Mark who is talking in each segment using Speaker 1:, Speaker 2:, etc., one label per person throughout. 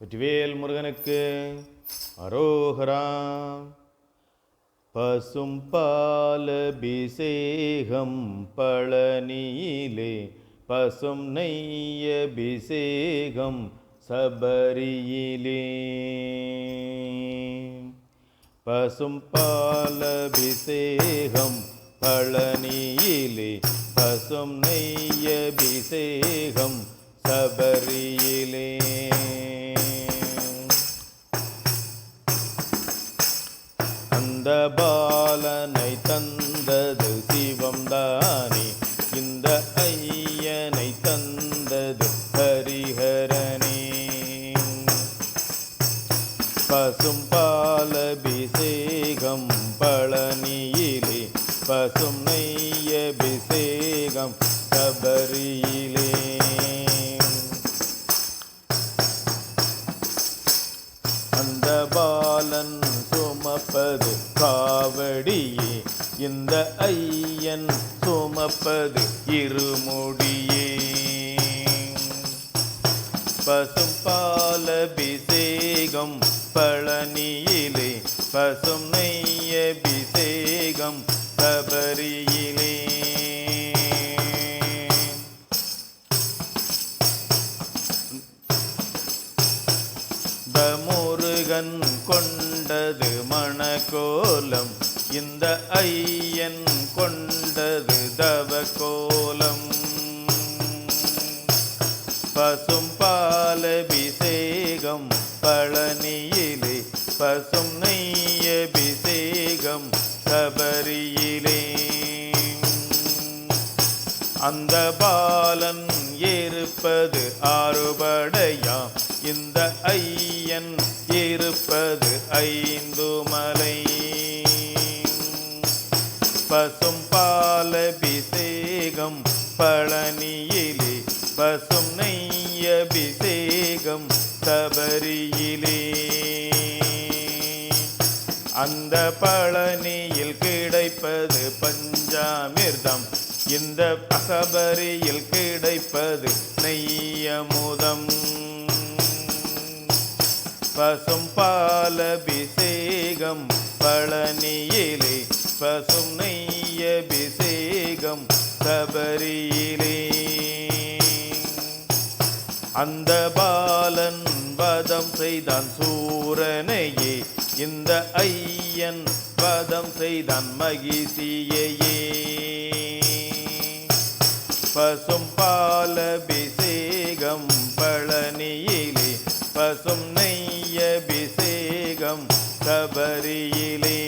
Speaker 1: வெற்றிவேல் முருகனுக்கு அரோகரா. பசும் பாலபிஷேகம் பழனியிலே பசும் நெய்யபிஷேகம் சபரியிலே. பசும் பாலபிஷேகம் பழனியிலே பசும் நெய்யபிஷேகம் சபரியிலே. இந்த பாலனை தந்தது சிவம் தானே. இந்த ஐயனை தந்தது ஹரிஹரனே. பசும் பாலபிஷேகம் பழனியிலே பசும் நெய்யபிஷேகம் சபரியிலே. சுமப்பது காவடியே. இந்த ஐயன் சுமப்பது இருமுடியே. பசும் பாலபிஷேகம் பழனியிலே. பசும் நெய்யபிஷேகம் சபரியிலே தமோ முருகன் கொண்டது மணக்கோலம். இந்த ஐயன் கொண்டது தவக்கோலம். பசும் பாலபிஷேகம் பழனியிலே பசும் நெய்யபிஷேகம் சபரியிலே. அந்த பாலன் இருப்பது ஆறுபடையாம். இந்த ஐயன் இருப்பது ஐந்து மலை பசும் பாலபிஷேகம் பழனியிலே பசும் நெய்யபிஷேகம் சபரியிலே அந்த பழனியில் கிடைப்பது பஞ்சாமிர்தம் இந்த சபரியில் கிடைப்பது நெய்யமுதம். பசும் பாலபிஷேகம் பழனியிலே பசும் நெய்யபிஷேகம் சபரியிலே அந்த பாலன் வதம் செய்தான் சூரனையே இந்த ஐயன் வதம் செய்தான் மகிழ்ச்சியையே பசும் பாலபிஷேகம் பழனியிலே பசும் அபிஷேகம் சபரியிலே.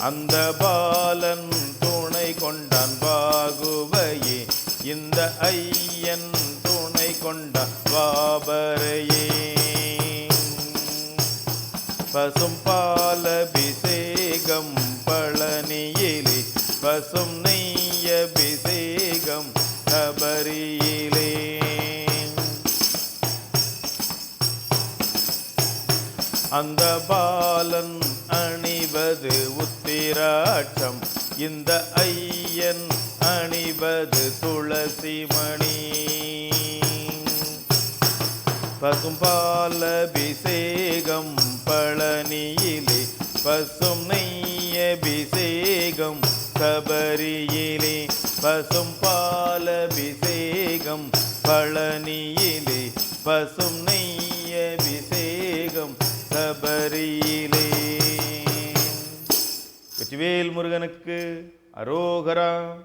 Speaker 1: அந்த பாலன் துணை கொண்டான் பாகுவையே இந்த ஐயன் துணை கொண்டான் பாபரையே பசும் பாலபிஷேகம் பழனியிலே. பசும் நெய்யபிஷேகம் சபரியிலே அந்த பாலன் அணிவது உத்திராட்சம். இந்த ஐயன் அணிவது துளசி மணி. பசும் பாலபிஷேகம் பழனியிலே பசும் நெய்யபிஷேகம் சபரியிலே பசும் பாலபிஷேகம் பழனியிலே பசும் நெய்யபிஷேகம் சபரியிலே. வெற்றிவேல் முருகனுக்கு அரோகரா.